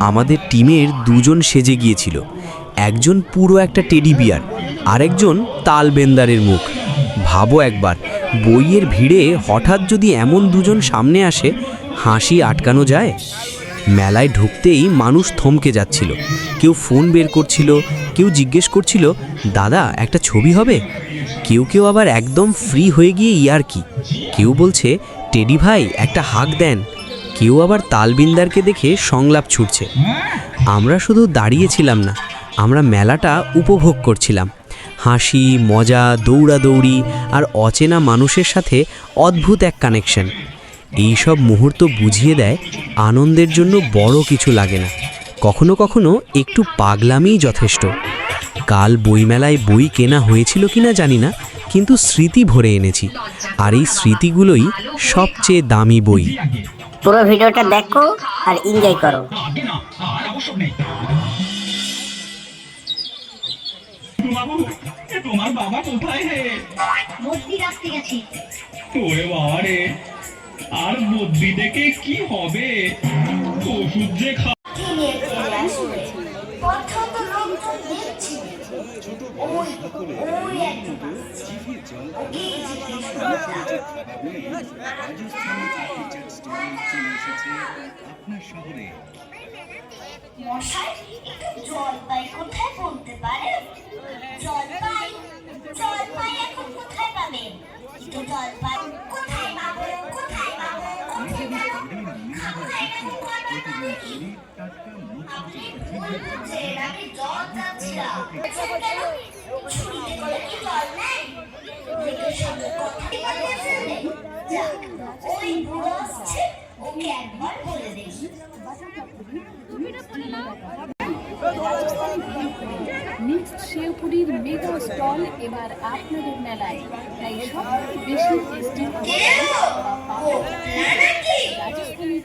আমাদের টিমের দুজন সেজে গিয়েছিল। একজন পুরো একটা টেডি বিয়ার, আরেকজন তালবেন্দারের মুখ। ভাবো একবার, বইয়ের ভিড়ে হঠাৎ যদি এমন দুজন সামনে আসে, হাসি আটকানো যায়? মেলায় ঢুকতেই মানুষ থমকে যাচ্ছিল। কেউ ফোন বের করছিল, কেউ জিজ্ঞেস করছিল, দাদা, একটা ছবি হবে? কেউ কেউ আবার একদম ফ্রি হয়ে গিয়ে, ইয়ার কি? কেউ বলছে, টেডি ভাই, একটা হাঁক দেন। কেউ আবার তালবিন্দারকে দেখে সংলাপ ছুটছে। আমরা শুধু দাঁড়িয়েছিলাম না, আমরা মেলাটা উপভোগ করছিলাম। হাসি, মজা, দৌড়াদৌড়ি আর অচেনা মানুষের সাথে অদ্ভুত এক কানেকশন এই সব মুহূর্ত বুঝিয়ে দেয় আনন্দের জন্য বড় কিছু লাগে না। কখনো কখনো একটু পাগলামিই যথেষ্ট। কাল বইমেলায় বই কেনা হয়েছিল কিনা জানি না, কিন্তু স্মৃতি ভরে এনেছি। আর এই স্মৃতিগুলোই সবচেয়ে দামি বই। পুরো ভিডিওটা দেখো আর এনজয় করো তোমার বাবা কোথায় রে বদ্যি রাখতে গেছি ওরে বাবা রে আর বদ্যি দেখে কি হবে ওষুধ যে খা ওই ওকেই জিজ্ঞেস করলাম। মশাই একটু জলপাই কোথায় বলতে পারেন? জলপাই জলপাই এখন কোথায় পাবেন? একটু জলপাই কোথায় পাবো কোথায় পাবো কোথায় পাবো? খাব না এরকম করবেন না দেখি আপনি ভুল বুঝছেন আমি জল চাচ্ছিলাম কেন? ছুরিতে করে কি জল নেই দেখে সঙ্গে কথা বলে যাক ওই বুড়ো ওকে একবার বলে দেখি মিক্সড শেওপুরির মেগা স্টল এবার আপনাদের মেলায়। তাই সবথেকে বেশি টেস্টি ও? নাকি রাজস্থানি